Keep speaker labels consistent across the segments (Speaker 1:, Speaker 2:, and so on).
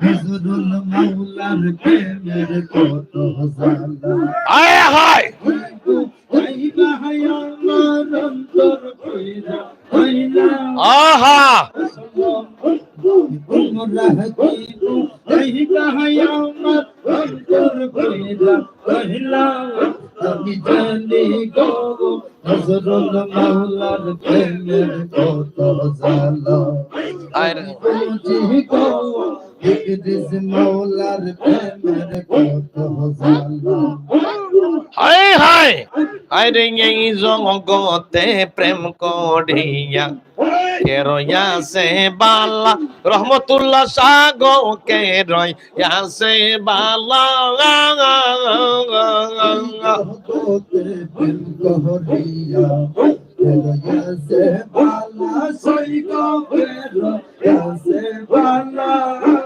Speaker 1: হজরুল মাওলার প্রেমের কত জালা
Speaker 2: আয় হায়! আহা!
Speaker 1: আমি জানি গো হজরুল মাওলার প্রেমের কত জালা আয় গো ইদ্রিস মাওলার প্রেমের কত জালা
Speaker 2: হায় হায়। রে এই জগতে প্রেম করিয়া। কেরয়াসে বালা? রহমতুল্লাহ সাগো কেরয়াসে বালা।
Speaker 1: জগতে প্রেম করিয়া কেরয়াসে বালা? বালা।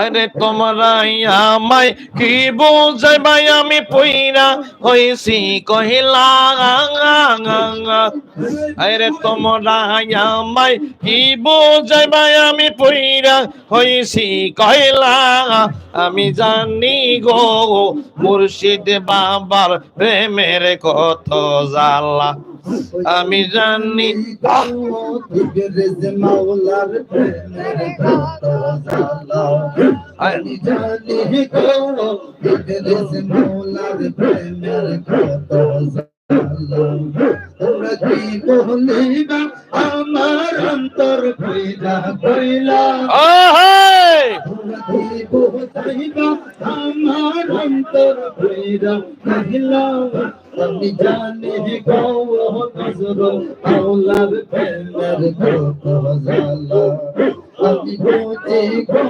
Speaker 2: আরে তোমরাই আমায় কি বোঝাইবাই আমি পইরা হইছি কহিলা, আরে তোমরাই আমায় কি বোঝাইবাই আমি পইরা হইছি কহিলা, আমি জানি গো মুর্শিদ বাবার প্রেমের কত জ্বালা। আমি জানি
Speaker 1: আমার অন্তর আমার অন্তর জানি গো নজরুল মাওলার প্রেমের কত জালা আমি বুঝি গো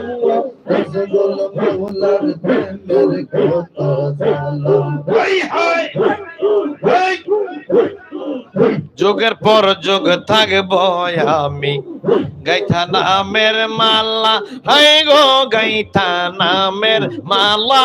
Speaker 1: নজরুল মাওলার প্রেমের কত জালা
Speaker 2: যুগের পর যুগ থাকব আমি। গাইথা নামের মালা হাই গো গাইথা নামের মালা।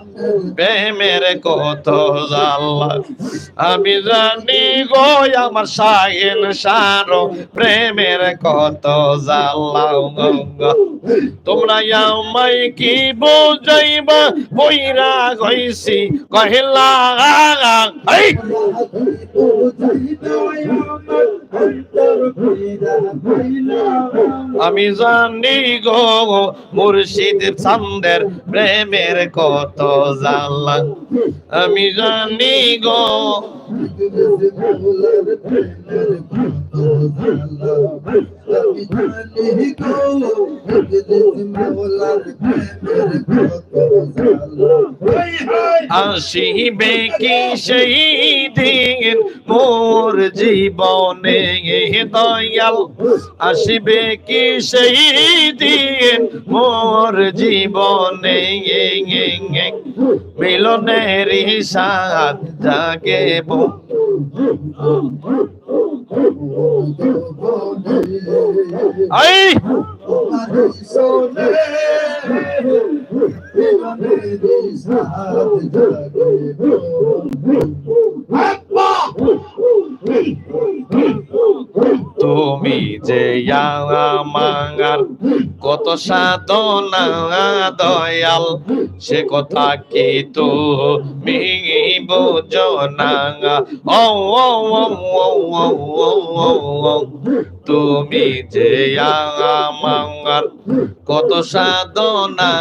Speaker 2: প্রেমের কত জাল্লা আমি জানি গো আমার সাইল সারো প্রেমের কত জাল্লা তোমরা আমায় কি বুঝাইবা? বইরা গইছি কহিলা আমি জানি গো মুর্শিদ চান্দের প্রেমের কত জাল্লা আমি জানি গো আসিবে কি সেই দিন? মোর জীবনে দয়াল আসিবে কি সেই দিন? মোর জীবনে মিলনের সাথ জাগে আই! তুমি আমার কত সাধনা দয়াল, সে কথা কি তো মিঙি বোঝো না ও ও তুমি যে আমার কত সাধনা